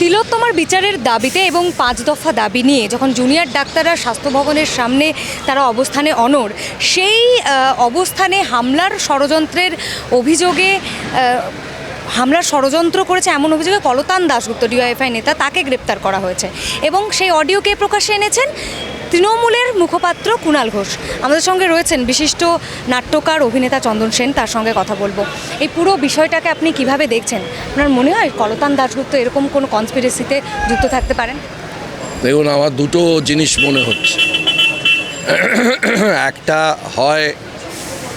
তিলোত্তমার বিচারের দাবিতে এবং পাঁচ দফা দাবি নিয়ে যখন জুনিয়র ডাক্তাররা স্বাস্থ্য ভবনের সামনে তারা অবস্থানে অনর সেই অবস্থানে হামলার ষড়যন্ত্রের অভিযোগে হামলার ষড়যন্ত্র করেছে এমন অভিযোগে কলতান দাশগুপ্ত ডিওয়াইফআই নেতা, তাকে গ্রেপ্তার করা হয়েছে। এবং সেই অডিওকে প্রকাশ্যে এনেছেন তৃণমূলের মুখপাত্র কুণাল ঘোষ। আমাদের সঙ্গে রয়েছেন বিশিষ্ট নাট্যকার, অভিনেতা চন্দন সেন, তার সঙ্গে কথা বলব। এই পুরো বিষয়টাকে আপনি কীভাবে দেখছেন? আপনার মনে হয় কলতান দাশগুপ্ত এরকম কোনো কনস্পিরেসিতে যুক্ত থাকতে পারেন? দেখুন, আমার দুটো জিনিস মনে হচ্ছে। একটা হয়,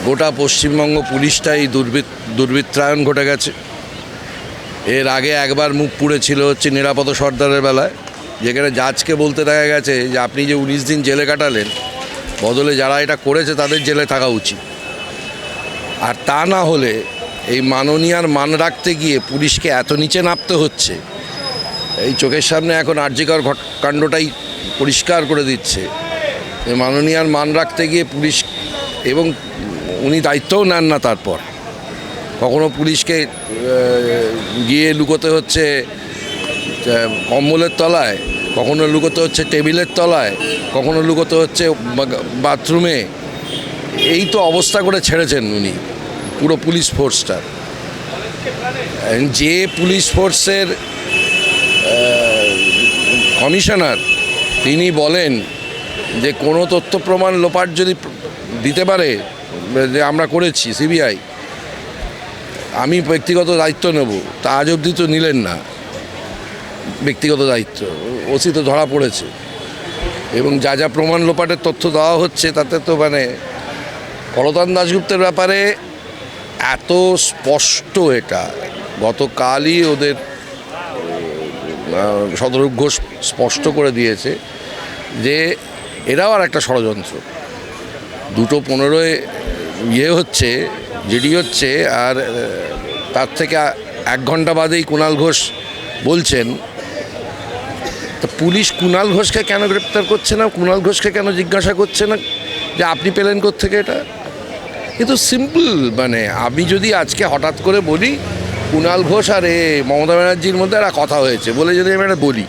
গোটা পশ্চিমবঙ্গ পুলিশটাই দুর্বৃত্ত দুর্বৃত্তায়ন ঘটে গেছে। এর আগে একবার মুখ পুড়েছিল হচ্ছে নিরাপদ সর্দারের বেলায়। যেখানে জাজকে বলতে দেখা গেছে যে আপনি যে উনিশ দিন জেলে কাটালেন, বদলে যারা এটা করেছে তাদের জেলে থাকা উচিত। আর তা না হলে এই মাননীয়ার মান রাখতে গিয়ে পুলিশকে এত নিচে নামতে হচ্ছে, এই চোখের সামনে এখন আর্যিকর ঘট কাণ্ডটাই পরিষ্কার করে দিচ্ছে। যে মাননীয়ার মান রাখতে গিয়ে পুলিশ এবং উনি দায়িত্বও নেন না তারপর। কখনো পুলিশকে গিয়ে লুকোতে হচ্ছে কম্বলের তলায়, কখনো লুকোতে হচ্ছে টেবিলের তলায়, কখনো লুকোতে হচ্ছে বাথরুমে। এই তো অবস্থা করে ছেড়েছেন উনি, পুরো পুলিশ ফোর্সটা। যে পুলিশ ফোর্সের কমিশনার, তিনি বলেন যে কোনো তথ্য প্রমাণ লোপাট যদি দিতে পারে, যে আমরা করেছি সিবিআই, আমি ব্যক্তিগত দায়িত্ব নেব, তা আজ অবধি তো নিলেন না। ব্যক্তিগত দায়িত্ব। ওসি তো ধরা পড়েছে। এবং যা যা প্রমাণ লোপাটের তথ্য দেওয়া হচ্ছে, তাতে তো মানে কলতান দাশগুপ্তের ব্যাপারে এত স্পষ্ট এটা। গতকালই ওদের শতরূপ ঘোষ স্পষ্ট করে দিয়েছে যে এরাও আর একটা ষড়যন্ত্র। দুটো পনেরোয় ইয়ে হচ্ছে যেটি হচ্ছে, আর তার থেকে এক ঘণ্টা বাদেই কুণাল ঘোষ বলছেন তা পুলিশ কুণাল ঘোষকে কেন গ্রেপ্তার করছে না? কুণাল ঘোষকে কেন জিজ্ঞাসা করছে না? যে আপনি পেলেন থেকে এটা? কিন্তু সিম্পল মানে আমি যদি আজকে হঠাৎ করে বলি, কুণাল ঘোষ আর এ মমতা ব্যানার্জির মধ্যে একটা কথা হয়েছে, বলে যদি আমি একটা বলি,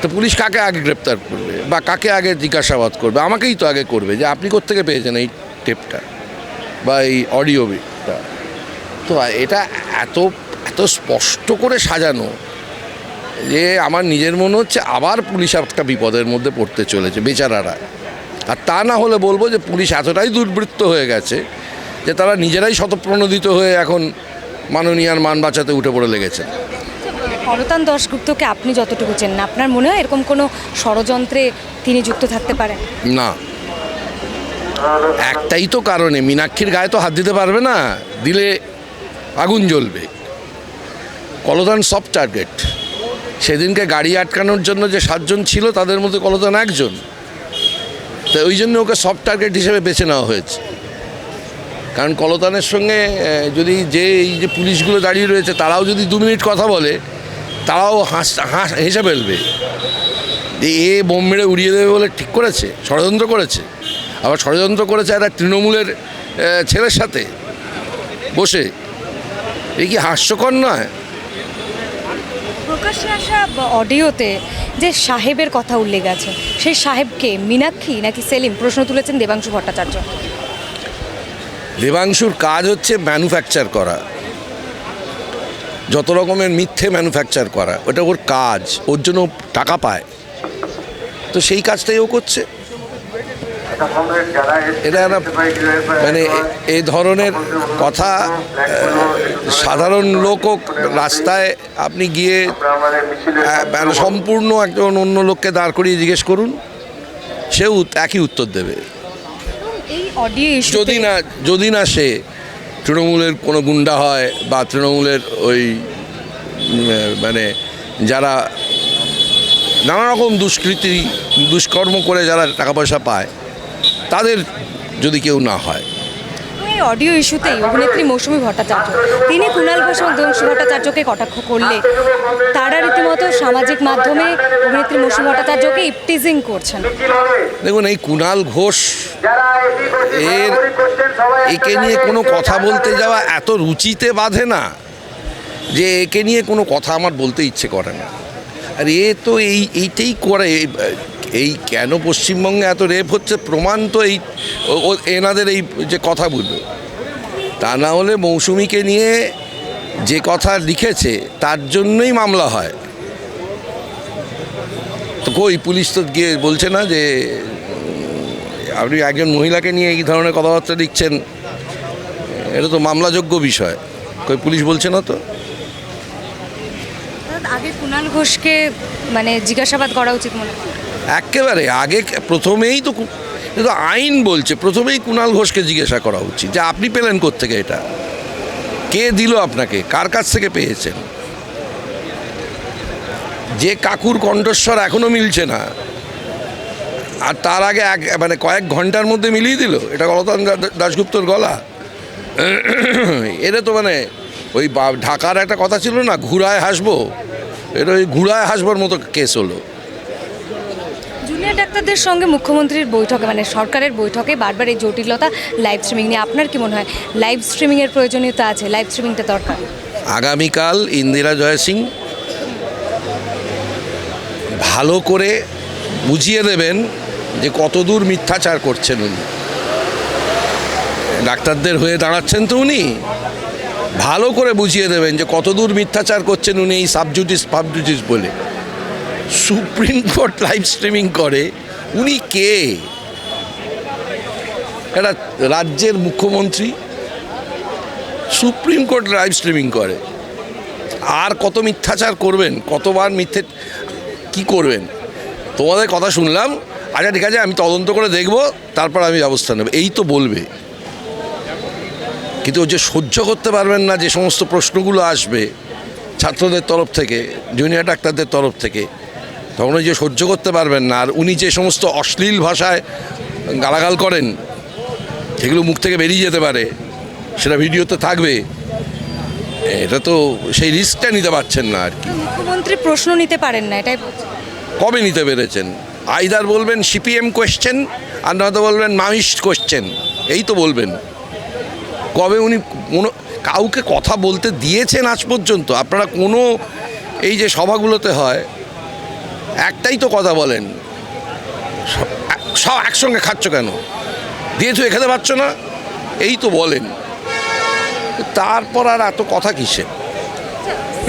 তো পুলিশ কাকে আগে গ্রেপ্তার করবে বা কাকে আগে জিজ্ঞাসাবাদ করবে? আমাকেই তো আগে করবে যে আপনি কোত্থেকে পেয়েছেন এই টেপটা বা এই অডিও অডিওটা তো এটা এত এত স্পষ্ট করে সাজানো যে আমার নিজের মনে হচ্ছে আবার পুলিশ একটা বিপদের মধ্যে পড়তে চলেছে বেচারারা। আর তা না হলে বলব যে পুলিশ এতটাই দুর্বৃত্ত হয়ে গেছে যে তারা নিজেরাই শতপ্রণোদিত হয়ে এখন মাননীয়ার মান বাঁচাতে উঠে পড়ে লেগেছে। কলতান দাশগুপ্তকে আপনি যতটুকু চেনেন আপনার মনে হয় এরকম কোনো ষড়যন্ত্রে তিনি যুক্ত থাকতে পারেন? না। একটাই তো কারণে মীনাক্ষীর গায়ে তো হাত দিতে পারবে না দিলে আগুন জ্বলবে। কলদান সব টার্গেট সেদিনকে গাড়ি আটকানোর জন্য যে সাতজন ছিল, তাদের মধ্যে কলতান একজন। তো ওই জন্য ওকে সব টার্গেট হিসেবে বেছে নেওয়া হয়েছে। কারণ কলতানের সঙ্গে যদি যে এই যে পুলিশগুলো দাঁড়িয়ে রয়েছে, তারাও যদি দু মিনিট কথা বলে, তারাও হাস হাস হেসে ফেলবে। যে এ বোম মেরে উড়িয়ে দেবে বলে ঠিক করেছে, ষড়যন্ত্র করেছে। আবার ষড়যন্ত্র করেছে একটা তৃণমূলের ছেলের সাথে বসে। এই কি হাস্যকর নয়? প্রকাশ্যে আসা অডিওতে যে সাহেবের কথা উল্লেখ আছে, সেই সাহেবকে মীনাক্ষী নাকি সেলিম? প্রশ্ন তুলেছেন দেবাংশু ভট্টাচার্য। দেবাংশুর কাজ হচ্ছে ম্যানুফ্যাকচার করা। যত রকমের মিথ্যে ম্যানুফ্যাকচার করা, ওটা ওর কাজ, ওর জন্য টাকা পায়। তো সেই কাজটাই ও করছে। এটা একটা মানে এই ধরনের কথা সাধারণ লোকও রাস্তায় আপনি গিয়ে মানে সম্পূর্ণ একজন অন্য লোককে দাঁড় করিয়ে জিজ্ঞেস করুন সেও একই উত্তর দেবে। যদি না যদি না সে তৃণমূলের কোনো গুন্ডা হয় বা তৃণমূলের ওই মানে যারা নানা রকম দুষ্কৃতি দুষ্কর্ম করে যারা টাকা পয়সা পায় তাদের যদি কেউ না হয়। এই অডিও ইস্যুতেই অভিনেত্রী মৌসুমী ভট্টাচার্য তিনি কুণাল ঘোষ এবং দেবাংশু ভট্টাচার্যকে কটাক্ষ করলে তারা রীতিমতো সামাজিক মাধ্যমে অভিনেত্রী মৌসুমী ভট্টাচার্যকে ইপটিজিং করছেন। দেখুন এই কুণাল ঘোষ এর একে নিয়ে কোনো কথা বলতে যাওয়া এত রুচিতে বাঁধে না যে একে নিয়ে কোনো কথা আমার বলতে ইচ্ছে করে না। আর এ তো এই এইটাই করে এই- কেন পশ্চিমবঙ্গে এত রেপ হচ্ছে? প্রমাণ তো এই এনাদের এই যে কথা কথাগুলো তা না হলে মৌসুমিকে নিয়ে যে কথা লিখেছে, তার জন্যই মামলা হয়। তো কই, পুলিশ তো গিয়ে বলছে না যে, আপনি একজন মহিলাকে নিয়ে এই ধরনের কথাবার্তা লিখছেন, এটা তো মামলাযোগ্য বিষয়। কই, পুলিশ বলছে না তো? আগে কুণাল ঘোষকে মানে জিজ্ঞাসাবাদ করা উচিত মনে হয়। একেবারে, আগে প্রথমেই তো কিন্তু আইন বলছে, প্রথমেই কুণাল ঘোষকে জিজ্ঞাসা করা উচিত যে আপনি পেলেন থেকে এটা? কে দিল আপনাকে? কার কাছ থেকে পেয়েছেন? যে কাকুর কণ্ঠস্বর এখনও মিলছে না। আর তার আগে এক মানে কয়েক ঘণ্টার মধ্যে মিলিয়ে দিল। এটা গলতান দাশগুপ্তর গলা। এটা তো মানে ওই ঢাকার একটা কথা ছিল না, ঘুরায় হাসবো? এটা ওই ঘুরায় হাসবার মতো কেস হলো। জুনিয়র সঙ্গে মুখ্যমন্ত্রীর বৈঠকে মানে সরকারের বৈঠকে বারবার এই জটিলতা লাইভ স্ট্রিমিং নিয়ে আপনার কি মনে হয়? লাইভ স্ট্রিমিংয়ের প্রয়োজনীয়তা আছে লাইভ স্ট্রিমিংটা দরকার। আগামীকাল ইন্দিরা জয় সিং ভালো করে বুঝিয়ে দেবেন যে কতদূর মিথ্যাচার করছেন উনি। ডাক্তারদের হয়ে দাঁড়াচ্ছেন তো উনি। ভালো করে বুঝিয়ে দেবেন যে কতদূর মিথ্যাচার করছেন উনি এই সাবজুটিস ফাবজুটিস বলে। সুপ্রিম কোর্ট লাইভ স্ট্রিমিং করে উনি কে? একটা রাজ্যের মুখ্যমন্ত্রী, সুপ্রিম কোর্ট লাইভ স্ট্রিমিং করে। আর কত মিথ্যাচার করবেন? কতবার মিথ্যে, কি করবেন? তোমাদের কথা শুনলাম। আচ্ছা ঠিক আছে, আমি তদন্ত করে দেখব, তারপর আমি ব্যবস্থা নেব। এই তো বলবে। কিন্তু ও যে সহ্য করতে পারবেন না, যে সমস্ত প্রশ্নগুলো আসবে ছাত্রদের তরফ থেকে, জুনিয়র ডাক্তারদের তরফ থেকে তখন ওই যে সহ্য করতে পারবেন না। আর উনি যে সমস্ত অশ্লীল ভাষায় গালাগাল করেন সেগুলো মুখ থেকে বেরিয়ে যেতে পারে। সেটা ভিডিওতে থাকবে। এটা তো সেই রিস্কটা নিতে পারছেন না আর কি। মুখ্যমন্ত্রী প্রশ্ন নিতে পারেন না এটাই কবে নিতে পেরেছেন? আইদার বলবেন সিপিএম কোয়েশ্চেন আর নয়তো বলবেন মাইস্ট কোয়েশ্চেন এই তো বলবেন। কবে উনি কোনো কাউকে কথা বলতে দিয়েছেন আজ পর্যন্ত? আপনারা কোনো এই যে সভাগুলোতে হয় একটাই তো কথা বলেন। সব এক- সব একসঙ্গে খাচ্ছ কেন? দিয়েছ খেতে পারছ না? এই তো বলেন। তারপর আর এত কথা কিসে?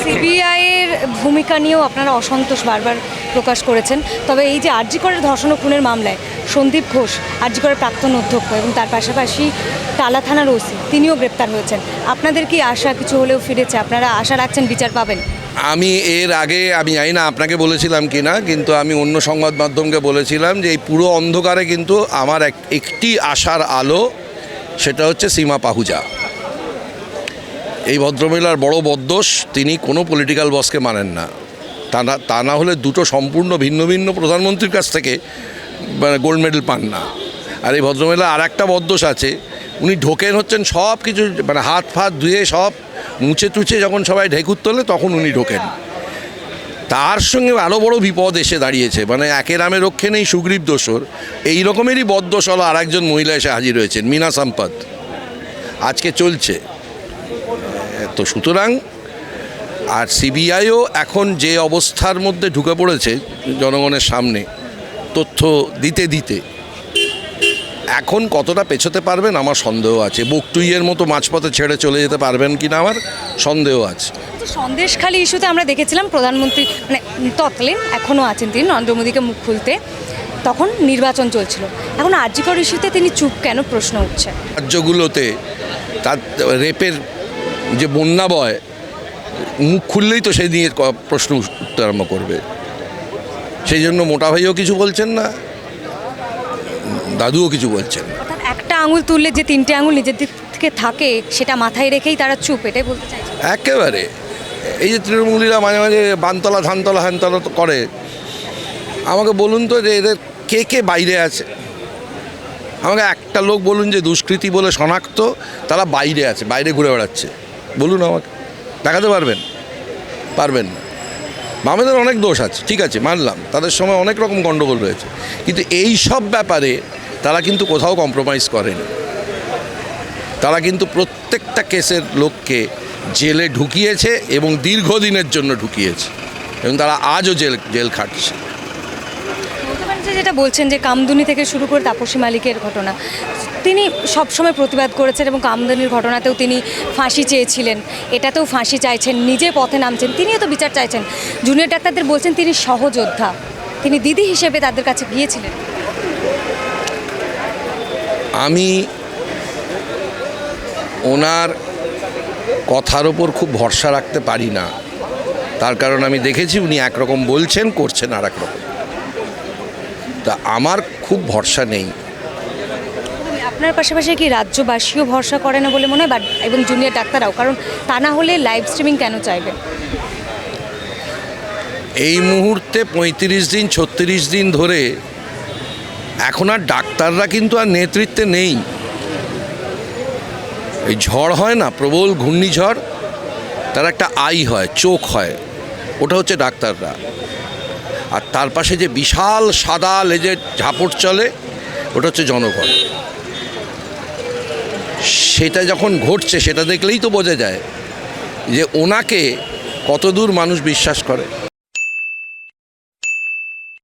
সিবিআইয়ের ভূমিকা নিয়েও আপনারা অসন্তোষ বারবার প্রকাশ করেছেন। তবে এই যে আরজিকরের ধর্ষণ ও খুনের মামলায় সন্দীপ ঘোষ আরজিকরের প্রাক্তন অধ্যক্ষ এবং তার পাশাপাশি টালা থানার ওসি তিনিও গ্রেপ্তার হয়েছেন। আপনাদের কি আশা কিছু হলেও ফিরেছে? আপনারা আশা রাখছেন বিচার পাবেন? আমি এর আগে, আমি জানি না আপনাকে বলেছিলাম কি না, কিন্তু আমি অন্য সংবাদ মাধ্যমকে বলেছিলাম যে এই পুরো অন্ধকারে কিন্তু আমার এক, একটি আশার আলো, সেটা হচ্ছে সীমা পাহুজা। এই ভদ্রমহিলার বড় বদোষ তিনি কোনো পলিটিক্যাল বসকে মানেন না। তা না তা না হলে দুটো সম্পূর্ণ ভিন্ন ভিন্ন প্রধানমন্ত্রীর কাছ থেকে মানে গোল্ড মেডেল পান না। আর এই ভদ্রমহিলা আর একটা বদোষ আছে, উনি ঢোকেন হচ্ছেন সব কিছু মানে হাত ফাত ধুয়ে সব মুছে টুছে যখন সবাই ঢেকুর তোলে, তখন উনি ঢোকেন। তার সঙ্গে আরও বড় বিপদ এসে দাঁড়িয়েছে। মানে একের নামে রক্ষে নেই, সুগ্রীব দোসর এই রকমেরই বদদোষ আর একজন মহিলা এসে হাজির হয়েছেন, মিনা সম্পদ। আজকে চলছে। তো সুতরাং আর সিবিআইও এখন যে অবস্থার মধ্যে ঢুকে পড়েছে জনগণের সামনে, তথ্য দিতে দিতে এখন কতটা পেছোতে পারবেন আমার সন্দেহ আছে। বকটুইয়ের মতো মাঝপথে ছেড়ে চলে যেতে পারবেন কিনা আমার সন্দেহ আছে। তো সন্দেশখালী ইস্যুতে আমরা দেখেছিলাম প্রধানমন্ত্রী মানে তৎকালীন এখনও আছেন তিনি নরেন্দ্র মোদীকে মুখ খুলতে তখন নির্বাচন চলছিল। এখন আরজিকর ইস্যুতে তিনি চুপ কেন? প্রশ্ন উঠছে। রাজ্যগুলোতে তার রেপের যে বন্যা বয় মুখ খুললেই তো সেই নিয়ে ক- প্রশ্ন উঠতে আরম্ভ করবে। সেই জন্য মোটা ভাইও কিছু বলছেন না। দাদুও কিছু বলছেন একটা আঙুল তুললে যে তিনটে আঙুল নিজের দিক থেকে থাকে সেটা মাথায় রেখেই তারা চুপ এটাই বলতে চাইছে। একেবারে। এই যে তৃণমূলীরা মাঝে মাঝে বানতলা ধানতলা হ্যানতলা তো করে। আমাকে বলুন তো যে এদের কে কে বাইরে আছে? আমাকে একটা লোক বলুন যে দুষ্কৃতী বলে শনাক্ত তারা বাইরে আছে বাইরে ঘুরে বেড়াচ্ছে। বলুন আমাকে। দেখাতে পারবেন? পারবেন না। বামেদের অনেক দোষ আছে ঠিক আছে মানলাম। তাদের সময় অনেক রকম গণ্ডগোল রয়েছে। কিন্তু এই সব ব্যাপারে তারা কিন্তু কোথাও কম্প্রোমাইজ করেনি। তারা কিন্তু প্রত্যেকটা কেসের লোককে জেলে ঢুকিয়েছে এবং দীর্ঘদিনের জন্য ঢুকিয়েছে এবং তারা আজও জেল জেল খাটছে। যেটা বলছেন যে কামদুনি থেকে শুরু করে তাপসী মালিকের ঘটনা, তিনি সবসময় প্রতিবাদ করেছেন এবং কামদুনির ঘটনাতেও তিনি ফাঁসি চেয়েছিলেন। এটাতেও ফাঁসি চাইছেন, নিজে পথে নামছেন, তিনিও তো বিচার চাইছেন। জুনিয়র ডাক্তারদের বলছেন তিনি সহযোদ্ধা, তিনি দিদি হিসেবে তাদের কাছে গিয়েছিলেন। আমি ওনার কথার ওপর খুব ভরসা রাখতে পারি না। তার কারণ আমি দেখেছি উনি একরকম বলছেন করছেন আর এক রকম। তা আমার খুব ভরসা নেই। আপনার পাশাপাশি কি রাজ্যবাসীও ভরসা করে না বলে মনে হয়? বা এবং জুনিয়র ডাক্তাররাও? কারণ তা না হলে লাইভ স্ট্রিমিং কেন চাইবে? এই মুহূর্তে পঁয়ত্রিশ দিন ছত্রিশ দিন ধরে এখন আর ডাক্তাররা কিন্তু আর নেতৃত্বে নেই। এই ঝড় হয় না, প্রবল ঘূর্ণিঝড়, তার একটা আই হয়, চোখ হয়, ওটা হচ্ছে ডাক্তাররা। আর তার পাশে যে বিশাল সাদা লেজে ঝাপট চলে, ওটা হচ্ছে জনগণ। সেটা যখন ঘটছে, সেটা দেখলেই তো বোঝা যায় যে ওনাকে কতদূর মানুষ বিশ্বাস করে।